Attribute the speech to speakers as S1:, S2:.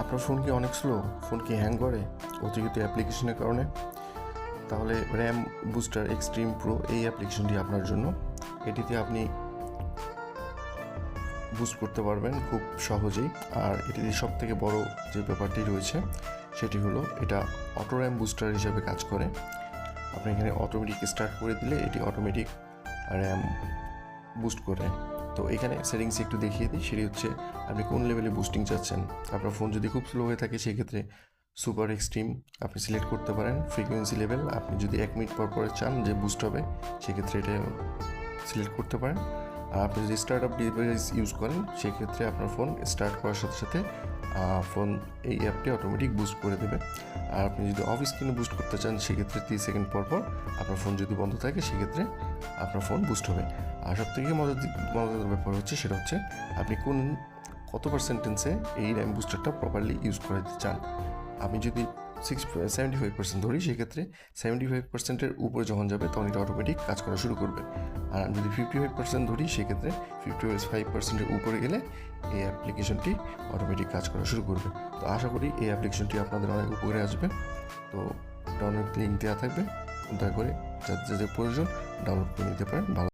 S1: আপনার ফোন কি অনেক স্লো ফোন কি হ্যাং করে? অতিরিক্ত অ্যাপ্লিকেশনের কারণে? তাহলে র্যাম বুস্টার এক্সট্রিম প্রো এই অ্যাপ্লিকেশনটি আপনার জন্য। এটিতে আপনি বুস্ট করতে পারবেন খুব সহজেই। আর এটিতে সব থেকে বড় যে ব্যাপারটি রয়েছে, সেটি হলো এটা অটো র্যাম বুস্টার হিসেবে কাজ করে। আপনি এখানে অটোমেটিক স্টার্ট করে দিলে এটি অটোমেটিক র্যাম বুস্ট করে। তো এখানে সেটিংস একটু দেখিয়ে দিই, সেটি হচ্ছে আপনি কোন লেভেলে বুস্টিং চাচ্ছেন। আপনার ফোন যদি খুব স্লো হয়ে থাকে, সেক্ষেত্রে সুপার এক্সট্রিম আপনি সিলেক্ট করতে পারেন। ফ্রিকোয়েন্সি লেভেল আপনি যদি এক মিনিট পর পরে চান যে বুস্ট হবে, সেক্ষেত্রে এটা সিলেক্ট করতে পারেন। আর আপনি যদি স্টার্ট আপ ডিভাইস ইউজ করেন, সেক্ষেত্রে আপনার ফোন স্টার্ট করার সাথে সাথে ফোন এই অ্যাপটি অটোমেটিক বুস্ট করে দেবে। আর আপনি যদি অফ স্ক্রিনে বুস্ট করতে চান, সেক্ষেত্রে তিরিশ সেকেন্ড পর পর আপনার ফোন যদি বন্ধ থাকে, সেক্ষেত্রে আপনার ফোন বুস্ট হবে। আর সব থেকে মজার মজাদার ব্যাপার হচ্ছে সেটা হচ্ছে, আপনি কোন, কত পার্সেন্টেন্সে এই র্যাম বুস্টারটা প্রপারলি ইউজ করতে চান? আপনি যদি সিক্স সেভেন্টি ফাইভ পার্সেন্ট ধরি, সেক্ষেত্রে সেভেন্টি ফাইভ পার্সেন্টের উপরে যখন যাবে, তখন এটা অটোমেটিক কাজ করা শুরু করবে। আর আমি যদি ফিফটি ফাইভ পার্সেন্ট ধরি, সেক্ষেত্রে ফিফটি ফাইভ পার্সেন্টের উপরে গেলে এই অ্যাপ্লিকেশনটি অটোমেটিক কাজ করা শুরু করবে। তো আশা করি এই অ্যাপ্লিকেশনটি আপনাদের অনেক উপরে আসবে। তো ডাউনলোড লিঙ্ক দেওয়া থাকবে। দয়া করে যাদের যাদের প্রয়োজন ডাউনলোড করে নিতে পারেন ভালো